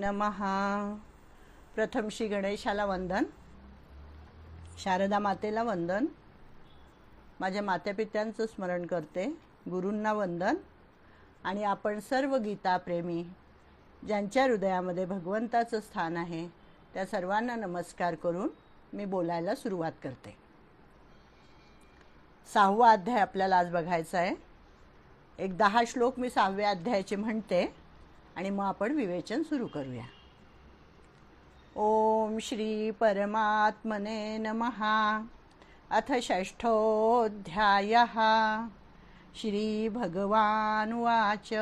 नमः। प्रथम श्री गणेशाला वंदन. शारदा मातेला वंदन. माझ्या मात्यापित्यांचं स्मरण करते. गुरूंना वंदन. आणि आपण सर्व गीताप्रेमी ज्यांच्या हृदयामध्ये भगवंताचं स्थान आहे त्या सर्वांना नमस्कार करून मी बोलायला सुरुवात करते. सहावा अध्याय आपल्याला आज बघायचा आहे. एक दहा श्लोक मी सहाव्या अध्यायाचे म्हणते. आणि मग आपण विवेचन सुरू करूया. ओम श्री परमात्मने नमः. अथ षष्ठोऽध्याय. श्रीभगवानुवाच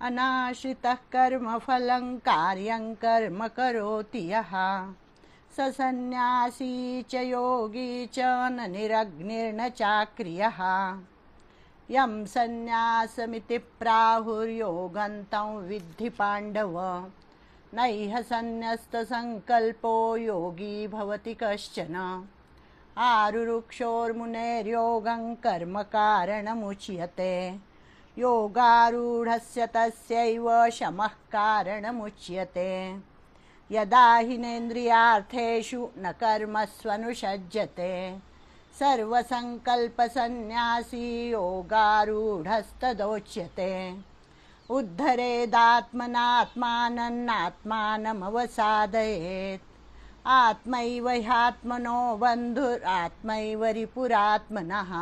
अनाश्रितः कर्मफलं कार्यं कर्म करोति यः। स सन्न्यासी च योगी च न निरग्निर्न चाक्रियः। यं सन्न्यासमिति प्राहुर्योगन्तं विद्धि पाण्डव। नैह सन्न्यस्तसङ्कल्पो योगी भवति कश्चन। आरुरुक्षोर्मुनेर्योगं कर्मकारणमुच्यते योगारूढस्य तस्यैव शमः कारणमुच्यते। यदा हिनेन्द्रियार्थेषु न कर्मस्वनुषज्यते सर्वसङ्कल्पसन्न्यासी योगारूढस्तदोच्यते। उद्धरेदात्मनात्मानन्नात्मानमवसादयेत् आत्मैव ह्यात्मनो बन्धुरात्मैव रिपुरात्मनः।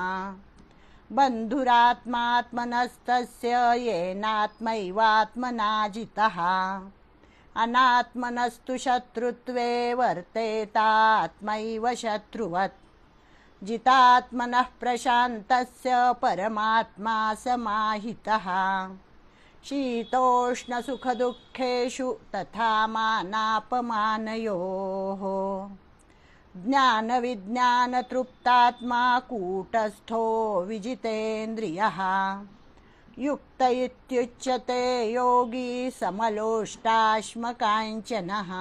बन्धुरात्मात्मनस्तस्य येनात्मैवात्मना जितः अनात्मनस्तु शत्रुत्वे वर्तेतात्मैव शत्रुवत्। जितात्मनः प्रशान्तस्य परमात्मा समाहितः। शीतोष्णसुखदुःखेषु तथा मानापमानयोः। ज्ञानविज्ञानतृप्तात्मा कूटस्थो विजितेन्द्रियः। युक्त इत्युच्यते योगी समलोष्टाश्मकाञ्चनः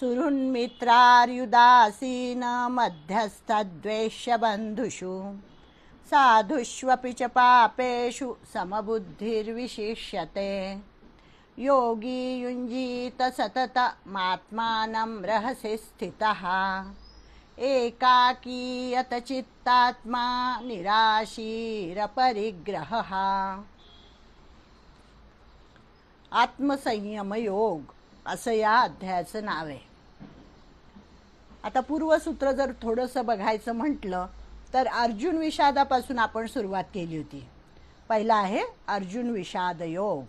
सुहृन्मित्रार्युदासीन मध्यस्थद्वेष्यबन्धुषु साधुष्वपि च पापेषु समबुद्धिर्विशिष्यते। योगी युञ्जीत सततमात्मानं रहसि स्थितः। एकाकीयतचित्तात्मा निराशीरपरिग्रहः। आत्मसंयम योग असं या अध्यायाचं नाव आहे. आता पूर्वसूत्र जर थोडंसं बघायचं म्हटलं तर अर्जुन विषादापासून आपण सुरुवात केली होती. पहिला आहे अर्जुन विषाद योग.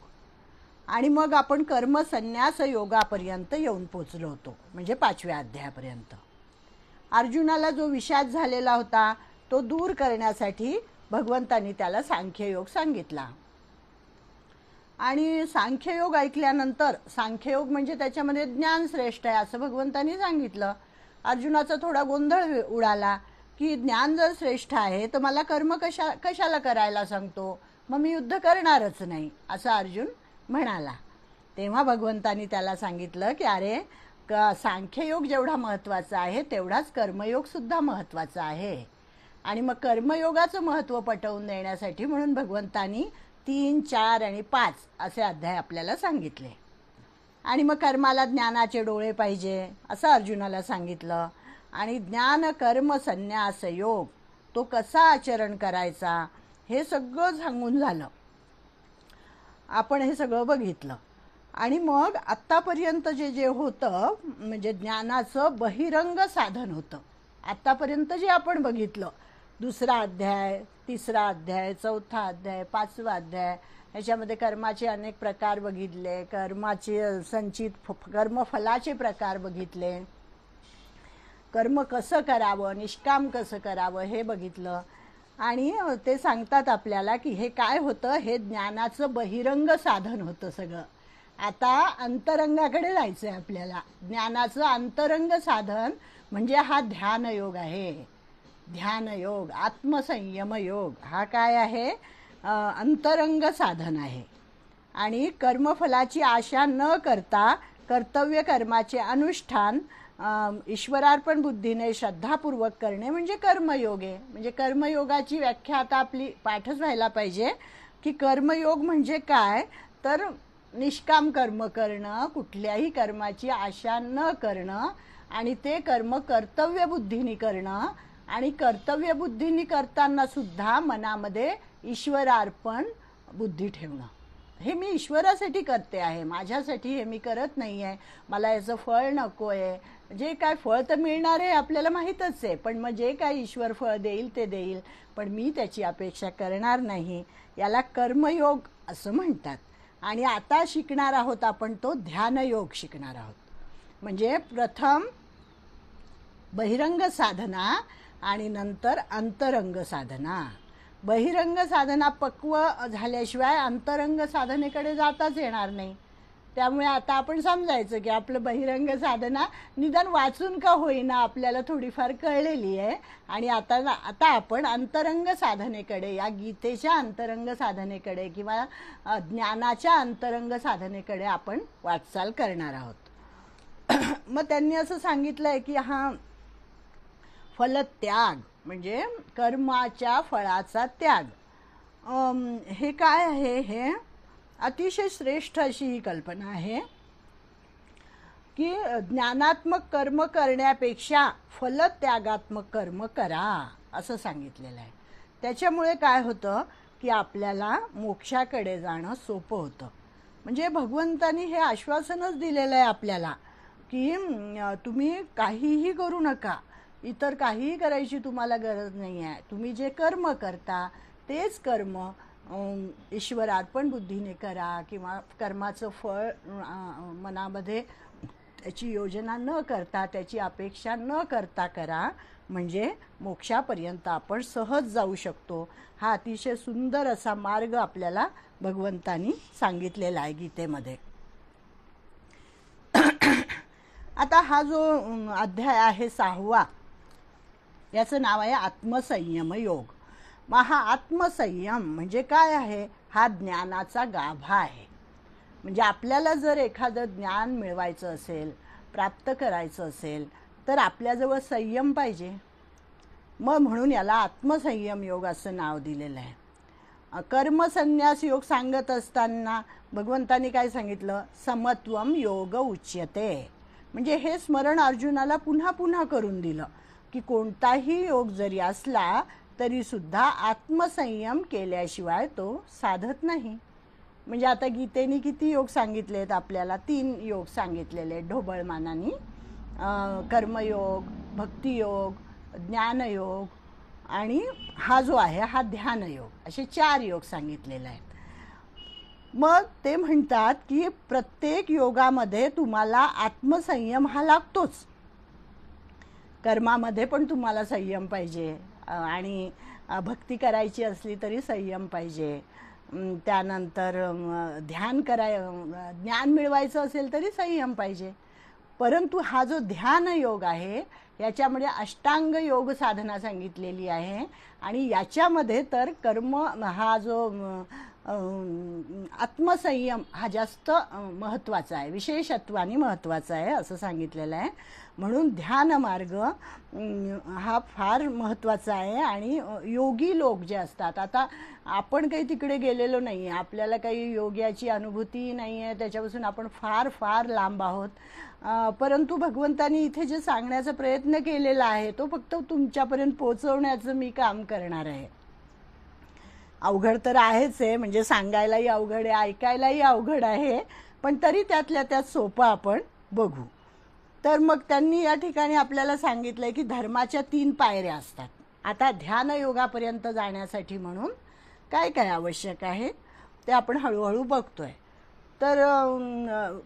आणि मग आपण कर्मसन्यास योगापर्यंत येऊन पोचलो होतो म्हणजे पाचव्या अध्यायापर्यंत. अर्जुनाला जो विषाद झालेला होता तो दूर करण्यासाठी भगवंतांनी त्याला सांख्ययोग सांगितला. आणि सांख्ययोग ऐकल्यानंतर सांख्ययोग म्हणजे त्याच्यामध्ये ज्ञान श्रेष्ठ आहे असं भगवंतांनी सांगितलं. अर्जुनाचा थोडा गोंधळ उडाला की ज्ञान जर श्रेष्ठ आहे तर मला कर्म कशा कशाला करायला सांगतो? मग मी युद्ध करणारच नाही असं अर्जुन म्हणाला. तेव्हा भगवंतानी त्याला सांगितलं की अरे क सांख्ययोग जेवढा महत्त्वाचा आहे तेवढाच कर्मयोगसुद्धा महत्त्वाचा आहे. आणि मग कर्मयोगाचं महत्त्व पटवून देण्यासाठी म्हणून भगवंतानी तीन चार आणि पाच असे अध्याय आपल्याला सांगितले. आणि मग कर्माला ज्ञानाचे डोळे पाहिजे असं अर्जुनाला सांगितलं. आणि ज्ञान कर्म संन्यास योग तो कसा आचरण करायचा हे सगळं सांगून झालं. आपण हे सगळं बघितलं. आणि मग आत्तापर्यंत जे जे होतं म्हणजे ज्ञानाचं बहिरंग साधन होतं. आत्तापर्यंत जे आपण बघितलं दुसरा अध्याय तिसरा अध्याय चौथा अध्याय पाचवा अध्याय याच्यामध्ये कर्माचे अनेक प्रकार बघितले. कर्माचे संचित कर्मफलाचे प्रकार बघितले. कर्म कसं करावं निष्काम कसं करावं हे बघितलं. आणि ते सांगतात आपल्याला की हे काय होतं? हे ज्ञानाचं बहिरंग साधन होतं सगळं. आता अंतरंगाकडे जायचं आहे आपल्याला. ज्ञानाचं अंतरंग साधन म्हणजे हा ध्यानयोग आहे. ध्यानयोग आत्मसंयम योग हा काय आहे? अंतरंग साधन आहे. आणि कर्मफलाची आशा न करता कर्तव्य कर्माचे अनुष्ठान ईश्वरार्पण बुद्धीने श्रद्धापूर्वक करणे म्हणजे कर्मयोग. आहे म्हणजे कर्मयोगाची व्याख्या आता आपली पाठच व्हायला पाहिजे की कर्मयोग म्हणजे काय? तर निष्काम कर्म करणं कुठल्याही कर्माची आशा न करणं आणि ते कर्म कर्तव्यबुद्धीने करणं आणि कर्तव्यबुद्धीने करताना सुद्धा मनामध्ये ईश्वरार्पण बुद्धी ठेवणं. हे मी ईश्वरासाठी करते आहे. माझ्यासाठी हे मी करत नाही आहे. मला याचं फळ नको आहे. जे काय फळ तर मिळणार आहे आपल्याला माहीतच आहे. पण मग जे काय ईश्वर फळ देईल ते देईल. पण मी त्याची अपेक्षा करणार नाही. याला कर्मयोग असं म्हणतात. आणि आता शिकणार आहोत आपण तो ध्यानयोग शिकणार आहोत. म्हणजे प्रथम बहिरंग साधना आणि नंतर अंतरंग साधना. बहिरंग साधना पक्व झाल्याशिवाय अंतरंग साधनेकडे जाताच येणार नाही. त्यामुळे आता आपण समजायचं की आपलं बहिरंग साधना निदान वाचून का होईना आपल्याला थोडीफार कळलेली आहे. आणि आता आता आपण अंतरंग साधनेकडे या गीतेच्या अंतरंग साधनेकडे किंवा ज्ञानाच्या अंतरंग साधनेकडे आपण वाटचाल करणार आहोत. मग त्यांनी असं सांगितलं आहे की हा फलत्याग म्हणजे कर्माच्या फळाचा त्याग. हे काय आहे? हे अतिशय श्रेष्ठ अशी ही कल्पना आहे की ज्ञानात्मक कर्म करण्यापेक्षा फलत्यागात्मक कर्म करा असं सांगितलेलं आहे. त्याच्यामुळे काय होतं की आपल्याला मोक्षाकडे जाणं सोपं होतं. म्हणजे भगवंतानी हे आश्वासनच दिलेलं आहे आपल्याला की तुम्ही काहीही करू नका. इतर काहीही करायची तुम्हाला गरज नाही आहे. तुम्ही जे कर्म करता तेच कर्म ईश्वरार्पण बुद्धीने करा किंवा कर्माचं फळ मनामध्ये त्याची योजना न करता त्याची अपेक्षा न करता करा. म्हणजे मोक्षापर्यंत आपण सहज जाऊ शकतो. हा अतिशय सुंदर असा मार्ग आपल्याला भगवंतानी सांगितलेला आहे गीतेमध्ये. आता हा जो अध्याय आहे सहावा याचं नाव आहे आत्मसंयम योग. मग हा आत्मसंयम म्हणजे काय आहे? हा ज्ञानाचा गाभा आहे. म्हणजे आपल्याला जर एखादं ज्ञान मिळवायचं असेल प्राप्त करायचं असेल तर आपल्याजवळ संयम पाहिजे. मग म्हणून याला आत्मसंयम योग असं नाव दिलेलं आहे. कर्मसन्यास योग सांगत असताना भगवंतानी काय सांगितलं? समत्वम योग उच्यते. म्हणजे हे स्मरण अर्जुनाला पुन्हा पुन्हा करून दिलं. की कोणताही योग जरी असला तरीसुद्धा आत्मसंयम केल्याशिवाय तो साधत नाही. म्हणजे आता गीतेने किती योग सांगितले आहेत आपल्याला? तीन योग सांगितलेले आहेत ढोबळमानानी. कर्मयोग भक्तियोग ज्ञानयोग आणि हा जो आहे हा ध्यानयोग असे चार योग सांगितलेले आहेत. मग ते म्हणतात की प्रत्येक योगामध्ये तुम्हाला आत्मसंयम हा लागतोच. कर्मामध्ये पण तुम्हाला संयम पाहिजे. आणि भक्ती करायची असली तरी संयम पाहिजे. त्यानंतर ध्यान कराय ज्ञान मिळवायचं असेल तरी संयम पाहिजे. परंतु हा जो ध्यान योग आहे याच्यामध्ये अष्टांग योग साधना सांगितलेली आहे. आणि याच्यामध्ये तर कर्म हा जो आत्मसंयम हा जास्त महत्त्वाचा आहे. विशेषत्वाने महत्त्वाचा आहे असं सांगितलेलं आहे. म्हणून ध्यान मार्ग हा फार महत्त्वाचा आहे. आणि योगी लोक जे असतात आता आपण काही तिकडे गेलेलो नाही आहे आपल्याला काही योग्याची अनुभूती नाही आहे त्याच्यापासून आपण फार फार लांब आहोत. परंतु भगवंतानी इथे जे सांगण्याचा प्रयत्न केलेला आहे तो फक्त तुमच्यापर्यंत पोचवण्याचं मी काम करणार आहे. अवघड तर आहेच आहे. म्हणजे सांगायलाही अवघड आहे ऐकायलाही अवघड आहे. पण तरी त्यातल्या त्यात सोपं आपण बघू. तर मग त्यांनी या ठिकाणी आपल्याला सांगितलंय की धर्माच्या तीन पायऱ्या असतात. आता ध्यान योगापर्यंत जाण्यासाठी म्हणून काय काय आवश्यक आहे ते आपण हळूहळू बघतोय. तर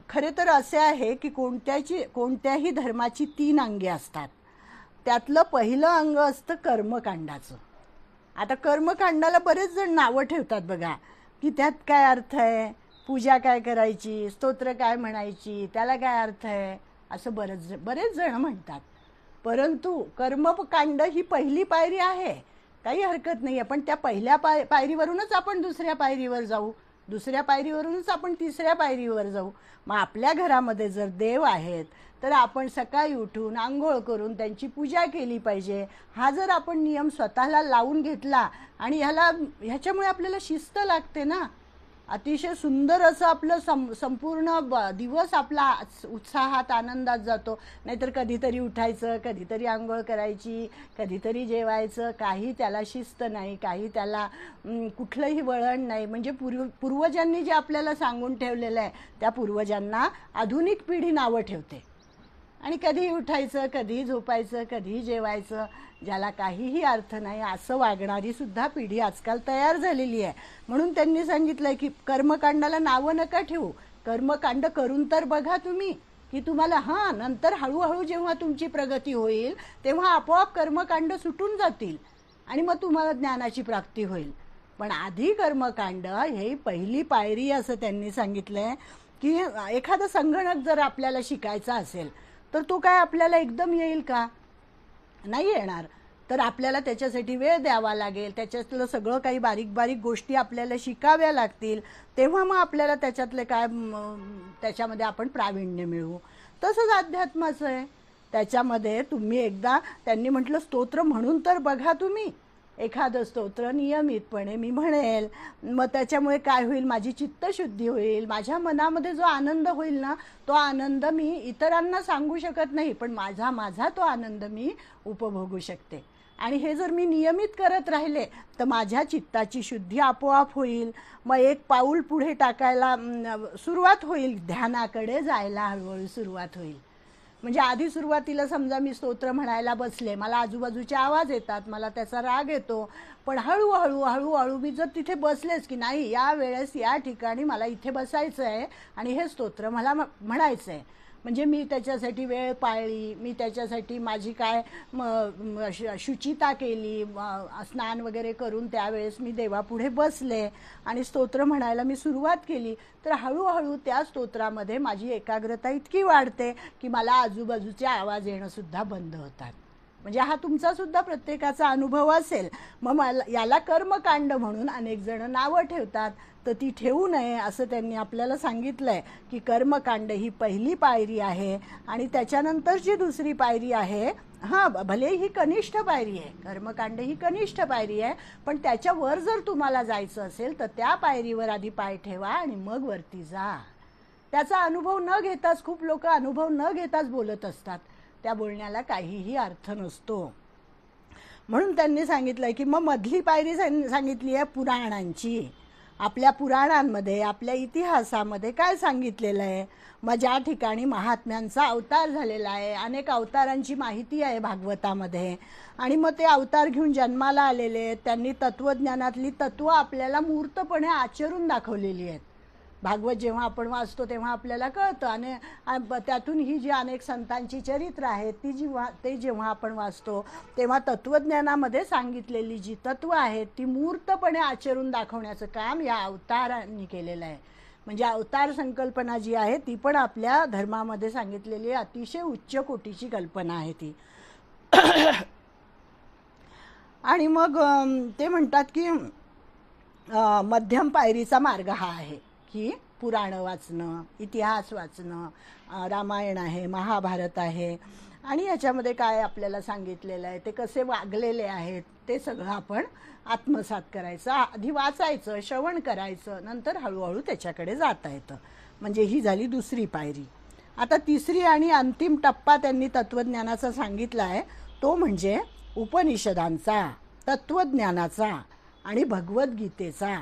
खरे तर असे आहे की कोणत्याची कोणत्याही धर्माची तीन अंगे असतात. त्यातलं पहिलं अंग असतं कर्मकांडाचं. आता कर्मकांडाला बरेच जण नावं ठेवतात बघा की त्यात काय अर्थ आहे? पूजा काय करायची? स्तोत्र काय म्हणायची? त्याला काय अर्थ आहे? असं बरेच बरेच जण म्हणतात. परंतु कर्मकांड ही पहिली पायरी आहे. काही हरकत नाही आहे पण त्या पहिल्या पाय पायरीवरूनच आपण दुसऱ्या पायरीवर जाऊ. दुसऱ्या पायरीवरूनच आपण तिसऱ्या पायरीवर जाऊ. मग आपल्या घरामध्ये जर देव आहेत तर आपण सकाळी उठून आंघोळ करून त्यांची पूजा केली पाहिजे. हा जर आपण नियम स्वतःला लावून घेतला आणि ह्याला ह्याच्यामुळे आपल्याला शिस्त लागते ना? अतिशय सुंदर असं आपलं सं संपूर्ण ब- दिवस आपला उत्साहात आनंदात जातो. नाहीतर कधीतरी उठायचं कधीतरी आंघोळ करायची कधीतरी जेवायचं. काही त्याला शिस्त नाही काही त्याला कुठलंही वळण नाही. म्हणजे पूर्व पूर्वजांनी जे आपल्याला सांगून ठेवलेलं आहे त्या पूर्वजांना आधुनिक पिढी नावं ठेवते. आणि कधीही उठायचं कधीही झोपायचं कधीही जेवायचं ज्याला काहीही अर्थ नाही असं वागणारी सुद्धा पिढी आजकाल तयार झालेली आहे. म्हणून त्यांनी सांगितलंय की कर्मकांडाला नावं नका ठेवू. कर्मकांड करून तर बघा तुम्ही की तुम्हाला हां नंतर हळूहळू जेव्हा तुमची प्रगती होईल तेव्हा आपोआप कर्मकांड सुटून जातील आणि मग तुम्हाला ज्ञानाची प्राप्ती होईल. पण आधी कर्मकांड हे पहिली पायरी असं त्यांनी सांगितलंय की एखादं संगणक जर आपल्याला शिकायचा असेल तर तो काय आपल्याला एकदम येईल का? नाही येणार. तर आपल्याला त्याच्यासाठी वेळ द्यावा लागेल. त्याच्यातलं सगळं काही बारीक बारीक गोष्टी आपल्याला शिकाव्या लागतील. तेव्हा मग आपल्याला त्याच्यातले काय त्याच्यामध्ये आपण प्रावीण्य मिळवू तसंच अध्यात्माचं आहे. त्याच्यामध्ये तुम्ही एकदा त्यांनी म्हटलं स्तोत्र म्हणून तर बघा तुम्ही. एखादं स्तोत्र नियमितपणे मी म्हणेल. मग त्याच्यामुळे काय होईल? माझी चित्तशुद्धी होईल. माझ्या मनामध्ये जो आनंद होईल ना तो आनंद मी इतरांना सांगू शकत नाही पण माझा माझा तो आनंद मी उपभोगू शकते. आणि हे जर मी नियमित करत राहिले तर माझ्या चित्ताची शुद्धी आपोआप होईल. मग एक पाऊल पुढे टाकायला सुरुवात होईल. ध्यानाकडे जायला हळूहळू सुरुवात होईल. म्हणजे आधी सुरुवातीला समजा मी स्तोत्र म्हणायला बसले मला आजूबाजूचे आवाज येतात मला त्याचा राग येतो पण हळूहळू हळूहळू मी जर तिथे बसलेच की नाही या वेळेस या ठिकाणी मला इथे बसायचं आहे आणि हे स्तोत्र मला म्हणायचं आहे म्हणजे मी त्याच्यासाठी वेळ पाळली मी त्याच्यासाठी माझी काय म- शुचिता केली स्नान वगैरे करून त्यावेळेस मी देवापुढे बसले आणि स्तोत्र म्हणायला मी सुरुवात केली. तर हळूहळू त्या स्तोत्रामध्ये माझी एकाग्रता इतकी वाढते की मला आजूबाजूचे आवाज येणंसुद्धा बंद होतात. म्हणजे हा तुमचा सुद्धा प्रत्येकाचा अनुभव असेल. मग मला याला कर्मकांड म्हणून अनेक जण नावं ठेवतात. तर ती ठेवू नये असं त्यांनी आपल्याला सांगितलंय की कर्मकांड ही पहिली पायरी आहे आणि त्याच्यानंतरची दुसरी पायरी आहे हां भले ही कनिष्ठ पायरी आहे कर्मकांड ही कनिष्ठ पायरी आहे पण त्याच्यावर जर तुम्हाला जायचं असेल तर त्या पायरीवर आधी पाय ठेवा आणि मग वरती जा. त्याचा अनुभव न घेताच खूप लोक अनुभव न घेताच बोलत असतात. त्या बोलण्याला काहीही अर्थ नसतो. म्हणून त्यांनी सांगितलं की मग मधली पायरी सांगितली आहे पुराणांची. आपल्या पुराणांमध्ये आपल्या इतिहासामध्ये काय सांगितलेलं आहे? मग ज्या ठिकाणी महात्म्यांचा अवतार झालेला आहे अनेक अवतारांची माहिती आहे भागवतामध्ये. आणि मग ते अवतार घेऊन जन्माला आलेले आहेत त्यांनी तत्वज्ञानातली तत्व आपल्याला मूर्तपणे आचरून दाखवलेली आहेत. भागवत जेव्हा आपण वाचतो तेव्हा आपल्याला कळतं. आणि त्यातून ही जी अनेक संतांची चरित्र आहेत ती जेव्हा ते जेव्हा आपण वाचतो तेव्हा तत्त्वज्ञानामध्ये सांगितलेली जी तत्व आहेत ती मूर्तपणे आचरून दाखवण्याचं काम या अवतारांनी केलेलं आहे. म्हणजे अवतार संकल्पना जी आहे ती पण आपल्या धर्मामध्ये सांगितलेली अतिशय उच्च कोटीची कल्पना आहे ती. आणि मग ते म्हणतात की मध्यम पायरीचा मार्ग हा आहे. की पुराणं वाचणं इतिहास वाचणं रामायण आहे महाभारत आहे. आणि याच्यामध्ये काय आपल्याला सांगितलेलं आहे ते कसे वागलेले आहेत ते सगळं आपण आत्मसात करायचं आधी वाचायचं श्रवण करायचं नंतर हळूहळू त्याच्याकडे जाता येतं. म्हणजे ही झाली दुसरी पायरी. आता तिसरी आणि अंतिम टप्पा त्यांनी तत्त्वज्ञानाचा सांगितला आहे तो म्हणजे उपनिषदांचा तत्त्वज्ञानाचा आणि भगवद्गीतेचा.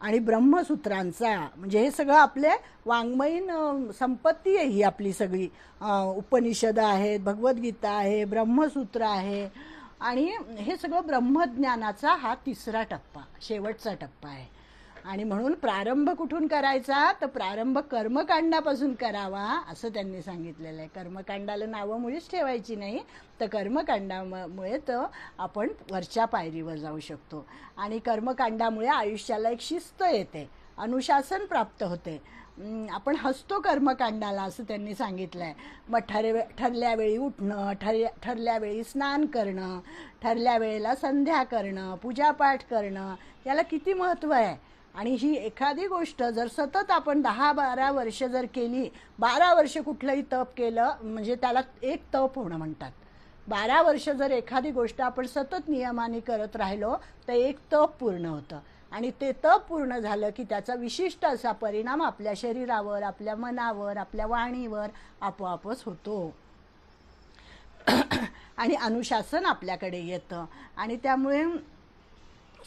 आणि ब्रह्मसूत्रांचा म्हणजे हे सगळं आपले वाङ्मयीन संपत्ती आहे ही आपली सगळी. उपनिषदं आहेत भगवद्गीता आहे ब्रह्मसूत्र आहे. आणि हे सगळं ब्रह्मज्ञानाचा हा तिसरा टप्पा शेवटचा टप्पा आहे. आणि म्हणून प्रारंभ कुठून करायचा? तर प्रारंभ कर्मकांडापासून करावा असं त्यांनी सांगितलेलं आहे. कर्मकांडाला नावं मुळीच ठेवायची नाही. तर कर्मकांडामुळे तर आपण वरच्या पायरीवर जाऊ शकतो. आणि कर्मकांडामुळे आयुष्याला एक शिस्त येते. अनुशासन प्राप्त होते. आपण हसतो कर्मकांडाला असं त्यांनी सांगितलं आहे मग ठरवे ठरल्या वेळी उठणं ठर ठरल्या वेळी स्नान करणं ठरल्या वेळेला संध्या करणं पूजापाठ करणं याला किती महत्त्व आहे? आणि ही एखादी गोष्ट जर सतत आपण दहा बारा वर्ष जर केली बारा वर्ष कुठलंही तप केलं म्हणजे त्याला एक तप होणं म्हणतात. बारा वर्ष जर एखादी गोष्ट आपण सतत नियमाने करत राहिलो तर एक तप पूर्ण होतं. आणि ते तप पूर्ण झालं की त्याचा विशिष्ट असा परिणाम आपल्या शरीरावर आपल्या मनावर आपल्या वाणीवर आपोआपच होतो. आणि अनुशासन आपल्याकडे येतं. आणि त्यामुळे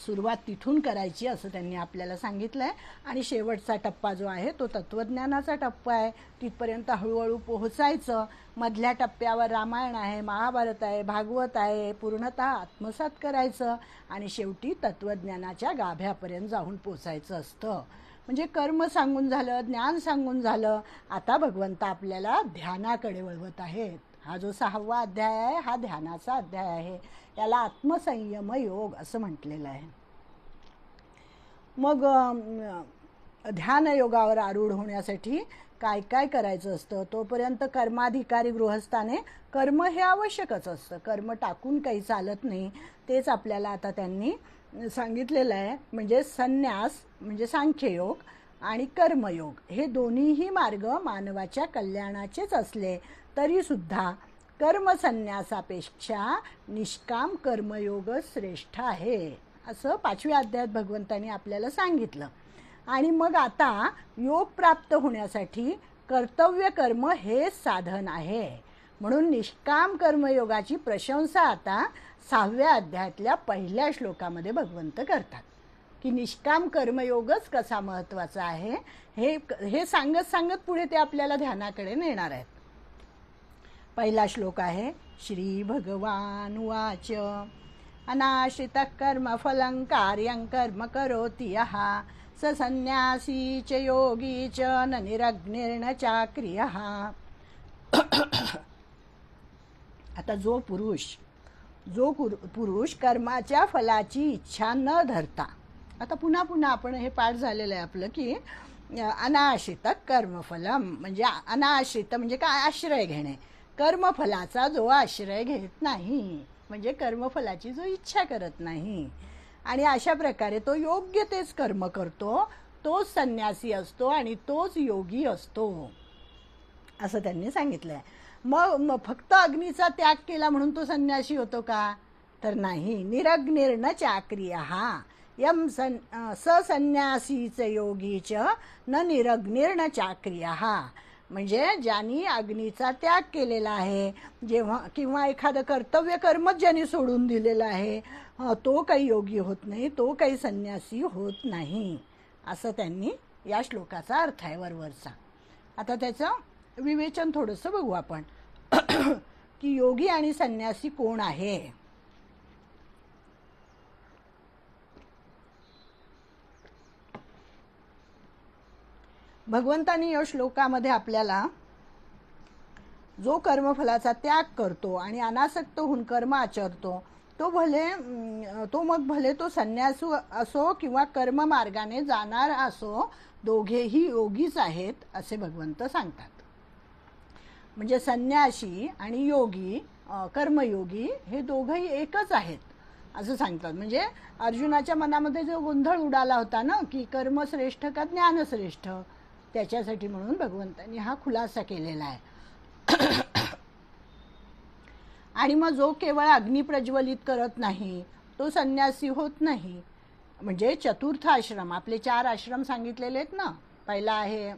सुरुवात तिथून करायची असं त्यांनी आपल्याला सांगितलं आहे आणि शेवटचा टप्पा जो आहे तो तत्त्वज्ञानाचा टप्पा आहे. तिथपर्यंत हळूहळू पोहोचायचं. मधल्या टप्प्यावर रामायण आहे महाभारत आहे भागवत आहे पूर्णतः आत्मसात करायचं. आणि शेवटी तत्त्वज्ञानाच्या गाभ्यापर्यंत जाऊन पोचायचं असतं. म्हणजे कर्म सांगून झालं ज्ञान सांगून झालं. आता भगवंत आपल्याला ध्यानाकडे वळवत आहेत. हा जो सहावा अध्याय आहे हा ध्यानाचा अध्याय आहे. याला आत्मसंयम योग असं म्हटलेलं आहे. मग ध्यानयोगावर ध्यान योगावर आरूढ होण्यासाठी काय काय करायचं असतं? तोपर्यंत कर्माधिकारी गृहस्थाने कर्म हे आवश्यकच असतं. कर्म टाकून काही चालत नाही. तेच आपल्याला आता त्यांनी सांगितलेलं आहे. म्हणजे संन्यास म्हणजे सांख्ययोग आणि कर्मयोग. हे दोन्हीही मार्ग मानवाच्या कल्याणाचेच असले तरीसुद्धा कर्मसन्यासापेक्षा निष्काम कर्मयोग श्रेष्ठ आहे. असं पाचव्या अध्यायात भगवंतांनी आपल्याला सांगितलं. आणि मग आता योग प्राप्त होण्यासाठी कर्तव्य कर्म हे साधन आहे. म्हणून निष्काम कर्मयोगाची प्रशंसा आता सहाव्या अध्यायातल्या पहिल्या श्लोकामध्ये भगवंत करतात. की निष्काम कर्मयोगच कसा महत्त्वाचा आहे हे हे सांगत सांगत पुढे ते आपल्याला ध्यानाकडे नेणार आहेत. पहिला श्लोक आहे श्री भगवान वाच अनाश्रित कर्म फलं कार्यं कर्म करोति यः स संन्यासी च योगी च न निरग्निर्न चाक्रियः। आता जो पुरुष जो पुरुष कर्माच्या फलाची इच्छा न धरता आता पुन्हा पुन्हा आपण हे पाठ झालेलं आहे आपलं की अनाश्रित कर्मफलम म्हणजे अनाश्रित म्हणजे काय? आश्रय घेणे. कर्मफलाचा जो आश्रय घेत नाही म्हणजे कर्मफलाची जो इच्छा करत नाही आणि अशा प्रकारे तो योग्य तेच कर्म करतो तोच संन्यासी असतो आणि तोच योगी असतो. असं त्यांनी सांगितलं आहे मग मग फक्त अग्नीचा त्याग केला म्हणून तो संन्यासी होतो का? तर नाही. निरग्निर्ण चाक्रिय. हा यम सन् ससन्यासीच योगीच न निरग्निर्ण चाक्रिय. हा म्हणजे ज्यांनी अग्नीचा त्याग केलेला आहे जेव्हा किंवा एखादं कर्तव्य कर्मच ज्यांनी सोडून दिलेलं आहे तो काही योगी होत नाही तो काही संन्यासी होत नाही असं त्यांनी या श्लोकाचा अर्थ आहे वरवरचा. आता त्याचं विवेचन थोडंसं बघू आपण. की योगी आणि संन्यासी कोण आहे? भगवंतानी या श्लोकामध्ये आपल्याला जो कर्मफलाचा त्याग करतो आणि अनासक्त होऊन कर्म आचरतो तो भले तो मग भले तो संन्यासू असो किंवा कर्म मार्गाने जाणार असो दोघेही योगीच आहेत असे भगवंत सांगतात. म्हणजे संन्याशी आणि योगी कर्मयोगी हे दोघंही एकच आहेत असं सांगतात. म्हणजे अर्जुनाच्या मनामध्ये जो गोंधळ उडाला होता ना की कर्म श्रेष्ठ का ज्ञानश्रेष्ठ त्याच्यासाठी म्हणून भगवंतांनी हा खुलासा केलेला आहे. आणि मग जो केवळ अग्नी प्रज्वलित करत नाही तो संन्यासी होत नाही. म्हणजे चतुर्थ आश्रम आपले चार आश्रम सांगितलेले आहेत ना? पहिला आहे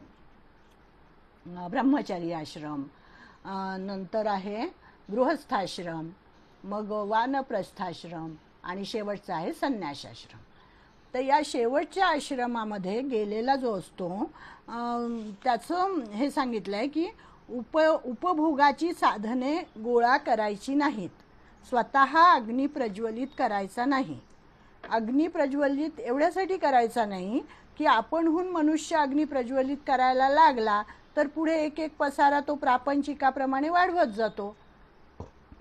ब्रह्मचारी आश्रम नंतर आहे गृहस्थाश्रम मग वानप्रस्थाश्रम आणि शेवटचा आहे संन्यासाश्रम. तर या शेवटच्या आश्रमामध्ये गेलेला जो असतो त्याचं हे सांगितलं आहे की उप उपभोगाची साधने गोळा करायची नाहीत. स्वतः अग्नी प्रज्वलित करायचा नाही. अग्नी प्रज्वलित एवढ्यासाठी करायचा नाही की आपणहून मनुष्य अग्नी प्रज्वलित करायला लागला तर पुढे एक एक पसारा तो प्रापंचिकाप्रमाणे वाढवत जातो.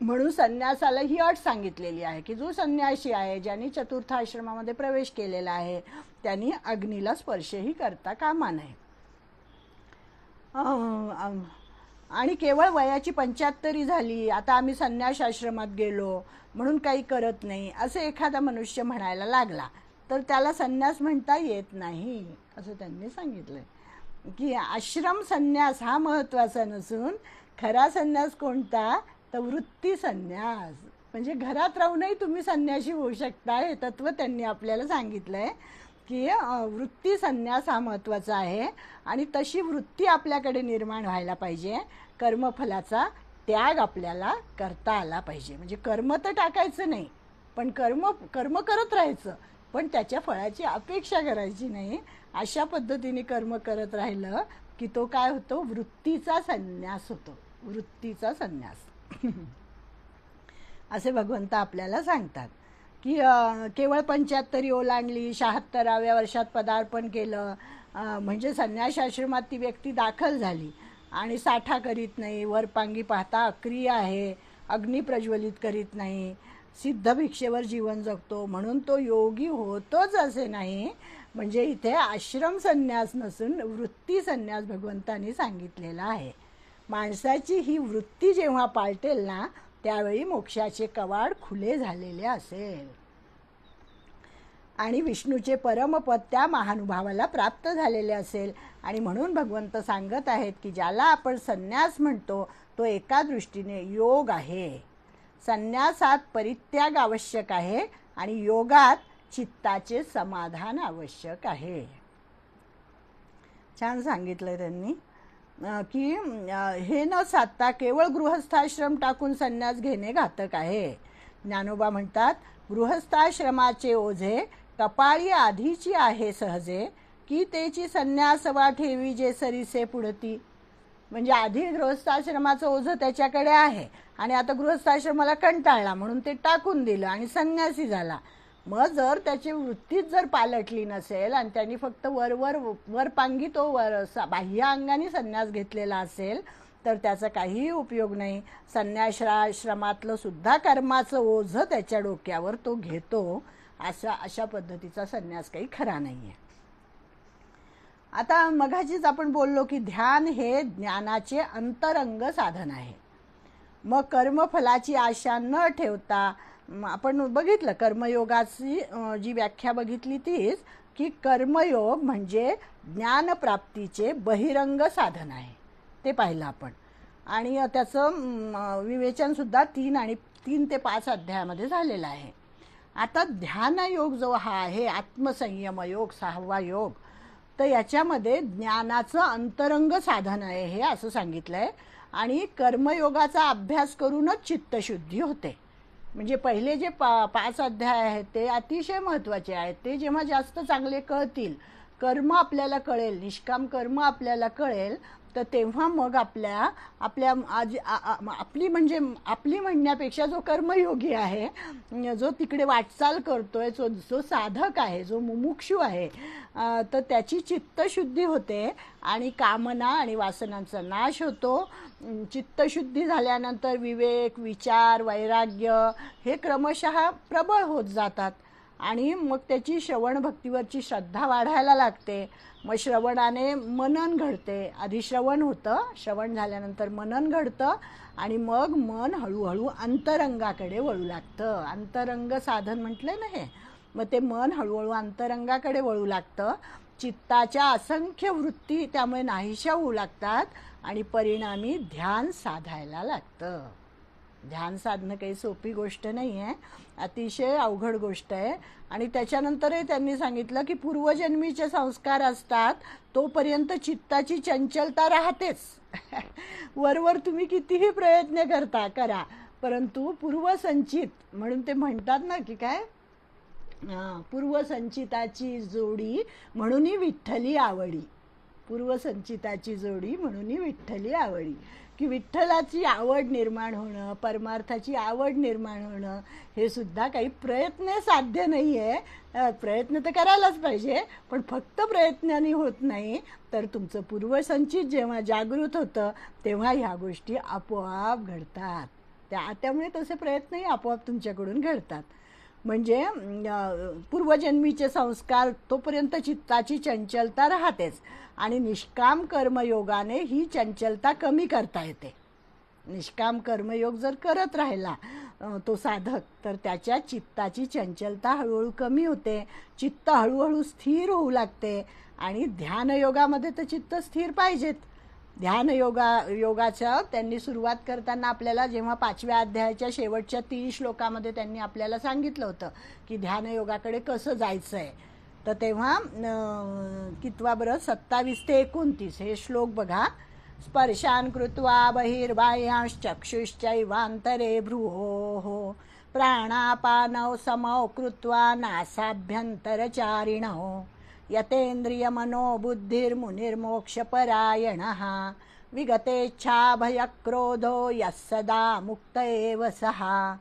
म्हणून संन्यासाला ही अट सांगितलेली आहे की जो संन्यासी आहे ज्यांनी चतुर्थ आश्रमामध्ये प्रवेश केलेला आहे त्यांनी अग्नीला स्पर्शही करता कामा नये. आणि केवळ वयाची पंच्याहत्तरी झाली आता आम्ही संन्यास आश्रमात गेलो म्हणून काही करत नाही असं एखादा मनुष्य म्हणायला लागला तर त्याला संन्यास म्हणता येत नाही असं त्यांनी सांगितलंय. की आश्रम संन्यास हा महत्त्वाचा नसून खरा संन्यास कोणता? तर वृत्ती संन्यास. म्हणजे घरात राहूनही तुम्ही संन्यासी होऊ शकता हे तत्व त्यांनी आपल्याला सांगितलं आहे की वृत्ती संन्यास हा महत्त्वाचा आहे आणि तशी वृत्ती आपल्याकडे निर्माण व्हायला पाहिजे. कर्मफलाचा त्याग आपल्याला करता आला पाहिजे. म्हणजे कर्म तर टाकायचं नाही पण कर्म कर्म करत राहायचं पण त्याच्या फळाची अपेक्षा करायची नाही. अशा पद्धतीने कर्म करत राहिलं की तो काय होतो? वृत्तीचा संन्यास होतो. वृत्तीचा संन्यास. असे भगवंत आपल्याला सांगतात की केवळ पंच्याहत्तरी ओलांडली शहात्तराव्या वर्षात पदार्पण केलं म्हणजे संन्यासाश्रमात ती व्यक्ती दाखल झाली आणि साठा करीत नाही वरपांगी पाहता अक्रिय आहे अग्नी प्रज्वलित करीत नाही सिद्ध भिक्षेवर जीवन जगतो म्हणून तो योगी होतोच असे नाही. म्हणजे इथे आश्रम संन्यास नसून वृत्ती संन्यास भगवंतांनी सांगितलेला आहे. माणसाची ही वृत्ती जेव्हा पाळटेल ना त्यावेळी मोक्षाचे कवाड खुले झालेले असेल. आणि विष्णूचे परमपद त्या महानुभावाला प्राप्त झालेले असेल. आणि म्हणून भगवंत सांगत आहेत की ज्याला आपण संन्यास म्हणतो तो एका दृष्टीने योग आहे. संन्यासात परित्याग आवश्यक आहे आणि योगात चित्ताचे समाधान आवश्यक आहे. छान सांगितलं त्यांनी. की हे न साधता केवळ गृहस्थाश्रम टाकून संन्यास घेणे घातक आहे. ज्ञानोबा म्हणतात गृहस्थाश्रमाचे ओझे कपाळी आधीची आहे सहजे. की तेची संन्यासवा ठेवी जे सरीसे पुढती. म्हणजे आधी गृहस्थाश्रमाचं ओझं त्याच्याकडे आहे. आणि आता गृहस्थाश्रमाला कंटाळला म्हणून ते टाकून दिलं आणि संन्यासी झाला. मग जर त्याची वृत्तीच जर पालटली नसेल आणि त्यांनी फक्त वरवर वरपांगी तो वर सा- बाह्य अंगाने संन्यास घेतलेला असेल तर त्याचा काहीही उपयोग नाही. संन्यासाश्रमातलं सुद्धा कर्माचं ओझं त्याच्या डोक्यावर तो घेतो अशा अशा पद्धतीचा संन्यास काही खरा नाही आहे आता मघाचीच आपण बोललो की ध्यान हे ज्ञानाचे अंतरंग साधन आहे. मग कर्मफलाची आशा न ठेवता आपण बघितलं कर्मयोगाची जी व्याख्या बघितली तीच की कर्मयोग म्हणजे ज्ञानप्राप्तीचे बहिरंग साधन आहे. ते पाहिलं आपण. आणि त्याचं विवेचनसुद्धा तीन आणि तीन ते पाच अध्यायामध्ये झालेलं आहे. आता ध्यानयोग जो हा आहे आत्मसंयम योग सहावा योग तर याच्यामध्ये ज्ञानाचं अंतरंग साधन आहे हे असं सांगितलं आहे आणि कर्मयोगाचा अभ्यास करूनच चित्तशुद्धी होते. म्हणजे पहिले जे पा पाच अध्याय आहेत ते अतिशय महत्त्वाचे आहेत. ते जेव्हा जास्त चांगले कळतील कर्म आपल्याला कळेल निष्काम कर्म आपल्याला कळेल तर तेव्हा मग आपल्या आपल्या आज आपली म्हणजे आपली म्हणण्यापेक्षा जो कर्मयोगी आहे जो तिकडे वाटचाल करतोय जो जो साधक आहे जो मुमुक्षू आहे तर त्याची चित्तशुद्धी होते आणि कामना आणि वासनांचा नाश होतो. चित्तशुद्धी झाल्यानंतर विवेक विचार वैराग्य हे क्रमशः प्रबळ होत जातात आणि मग त्याची श्रवण भक्तीवरची श्रद्धा वाढायला लागते. मग श्रवणाने मनन घडते. आधी श्रवण होतं श्रवण झाल्यानंतर मनन घडतं आणि मग मन हळूहळू अंतरंगाकडे वळू लागतं. अंतरंग साधन म्हटलं ना हे? मग ते मन हळूहळू अंतरंगाकडे वळू लागतं. चित्ताच्या असंख्य वृत्ती त्यामुळे नाहीशा होऊ लागतात आणि परिणामी ध्यान साधायला लागतं. ध्यान साधणं काही सोपी गोष्ट नाही आहे अतिशय अवघड गोष्ट आहे. आणि त्याच्यानंतरही त्यांनी सांगितलं की पूर्वजन्मीचे संस्कार असतात तोपर्यंत चित्ताची चंचलता राहतेच. वरवर तुम्ही कितीही प्रयत्न करता करा परंतु पूर्वसंचित म्हणून ते म्हणतात ना की काय? पूर्वसंचिताची जोडी म्हणूनही विठ्ठली आवडी. पूर्वसंचिताची जोडी म्हणूनही विठ्ठली आवडी. की विठ्ठलाची आवड निर्माण होणं परमार्थाची आवड निर्माण होणं हे सुद्धा काही प्रयत्न साध्य नाही आहे प्रयत्न तर करायलाच पाहिजे पण फक्त प्रयत्नाने होत नाही तर तुमचं पूर्वसंचित जेव्हा जागृत होतं तेव्हा ह्या गोष्टी आपोआप घडतात. त्या त्यामुळे तसे प्रयत्नही आपोआप तुमच्याकडून घडतात. म्हणजे पूर्वजन्मीचे संस्कार तोपर्यंत चित्ताची चंचलता राहतेच. आणि निष्काम कर्मयोगाने ही चंचलता कमी करता येते. निष्काम कर्मयोग जर करत राहिला तो साधक तर त्याच्या चित्ताची चंचलता हळूहळू कमी होते. चित्त हळूहळू स्थिर होऊ लागते आणि ध्यानयोगामध्ये तर चित्त स्थिर पाहिजेत. ध्यान योगा योगाच्या त्यांनी सुरुवात करताना आपल्याला जेव्हा पाचव्या अध्यायाच्या शेवटच्या तीन श्लोकामध्ये त्यांनी आपल्याला सांगितलं होतं की ध्यानयोगाकडे कसं जायचं आहे तर तेव्हा कितवा बरं सत्तावीस ते एकोणतीस हे श्लोक बघा. स्पर्शान कृत्वा बहिर्बाह्यांश्चक्षुश्चैवान्तरे भ्रुवोः प्राणापानौ समौ कृत्वा नासाभ्यन्तरचारिणौ. यतेन्द्रियमनो बुद्धिर्मुनिर्मोक्षपरायणः विगतेच्छाभयक्रोधो यः सदा मुक्त एव सः.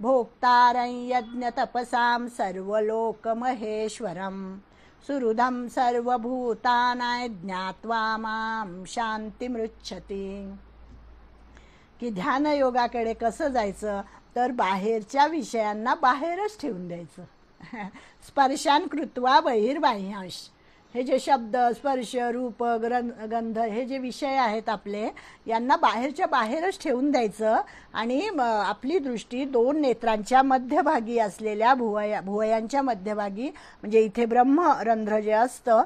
भोक्तारं यज्ञतपसां सर्वलोकमहेश्वरं। सुहृदं सर्वभूतानाय ज्ञात्वा मां शान्तिमृच्छति की ध्यानयोगाकडे कसं जायचं? तर बाहेरच्या विषयांना बाहेरच ठेवून द्यायचं. स्पर्शान कृत्वा बहिर्बाह्यांश. हे जे शब्द स्पर्श रूप ग्रं गंध हे जे विषय आहेत आपले यांना बाहेरच्या बाहेरच ठेवून द्यायचं आणि आपली दृष्टी दोन नेत्रांच्या मध्यभागी असलेल्या भुवया भुवयांच्या मध्यभागी म्हणजे इथे ब्रह्मरंध्र जे असतं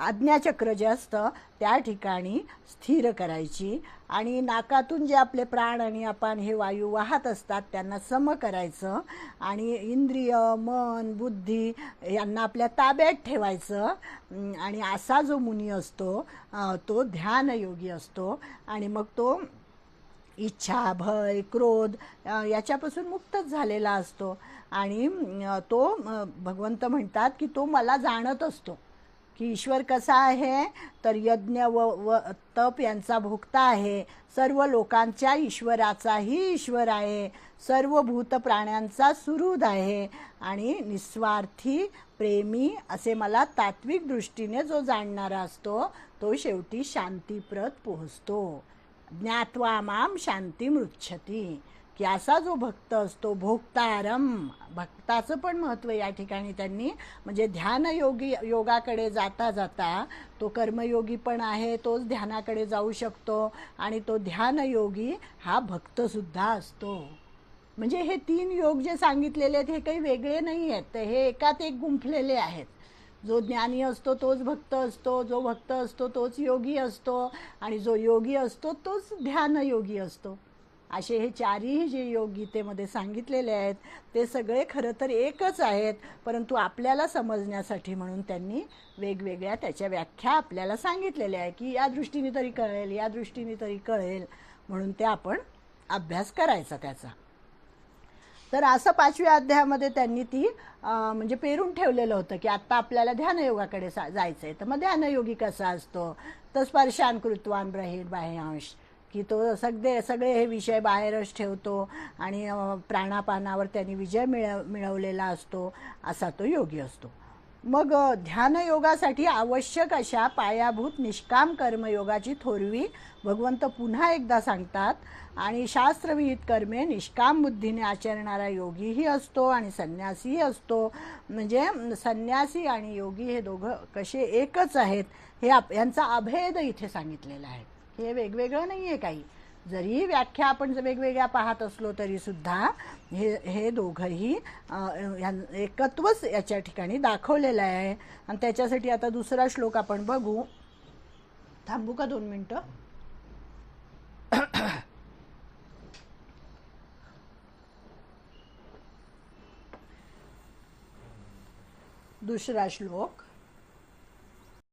आज्ञाचक्र जे असतं त्या ठिकाणी स्थिर करायची आणि नाकातून जे आपले प्राण आणि अपान हे वायू वाहत असतात त्यांना सम करायचं आणि इंद्रिय मन बुद्धी यांना आपल्या ताब्यात ठेवायचं. आणि असा जो मुनी असतो तो ध्यानयोगी असतो. आणि मग तो इच्छा भय क्रोध याच्यापासून मुक्तच झालेला असतो. आणि तो भगवंत म्हणतात की तो मला जाणत असतो. की ईश्वर कसा आहे? तर यज्ञ व व तप यांचा भोगता आहे. सर्व लोकांच्या ईश्वराचाही ईश्वर आहे. सर्व भूत प्राण्यांचा सुहृद आहे. आणि निस्वार्थी प्रेमी असे मला तात्विक दृष्टीने जो जाणणारा असतो तो शेवटी शांतीप्रत पोहोचतो. ज्ञात्वा माम शांती मृच्छती की असा जो भक्त असतो भोक्तारम भक्ताचं पण महत्त्व या ठिकाणी त्यांनी म्हणजे ध्यानयोगी योगाकडे जाता जाता तो कर्मयोगी पण आहे तोच ध्यानाकडे जाऊ शकतो आणि तो ध्यानयोगी हा भक्तसुद्धा असतो. म्हणजे हे तीन योग जे सांगितलेले आहेत हे काही वेगळे नाही आहेत तर हे एकात एक गुंफलेले आहेत. जो ज्ञानी असतो तोच भक्त असतो जो भक्त असतो तोच योगी असतो आणि जो योगी असतो तोच ध्यानयोगी असतो. असे हे चारही जे योग गीतेमध्ये सांगितलेले आहेत ते सगळे खरं तर एकच आहेत परंतु आपल्याला समजण्यासाठी म्हणून त्यांनी वेगवेगळ्या त्याच्या व्याख्या आपल्याला सांगितलेल्या आहे की या दृष्टीने तरी कळेल या दृष्टीने तरी कळेल म्हणून ते आपण अभ्यास करायचा त्याचा. तर असं पाचव्या अध्यायामध्ये त्यांनी ती म्हणजे पेरून ठेवलेलं होतं की आत्ता आपल्याला ध्यानयोगाकडे सा जायचं आहे तर मग ध्यानयोगी कसा असतो? तर स्पर्शान कृत्वान ब्रहीर बाह्यांश की तो सगळे सगळे हे विषय बाहेरच ठेवतो आणि प्राणापानावर त्यांनी विजय मिळव मिळवलेला असतो असा तो योगी असतो. मग ध्यानयोगासाठी आवश्यक अशा पायाभूत निष्काम कर्मयोगाची थोरवी भगवंत पुन्हा एकदा सांगतात आणि शास्त्रविहित कर्मे निष्काम बुद्धीने आचरणारा योगीही असतो आणि संन्यासीही असतो. म्हणजे संन्यासी आणि योगी हे दोघं कसे एकच आहेत हे आप यांचा अभेद इथे सांगितलेला आहे. हे वेगवेगळं नाही आहे काही. जरी व्याख्या आपण जर वेगवेगळ्या पाहत असलो तरी सुद्धा हे हे दोघंही एकत्वच याच्या ठिकाणी दाखवलेलं आहे. आणि त्याच्यासाठी आता दुसरा श्लोक आपण बघू. थांबू का दोन मिनटं? दुसरा श्लोक.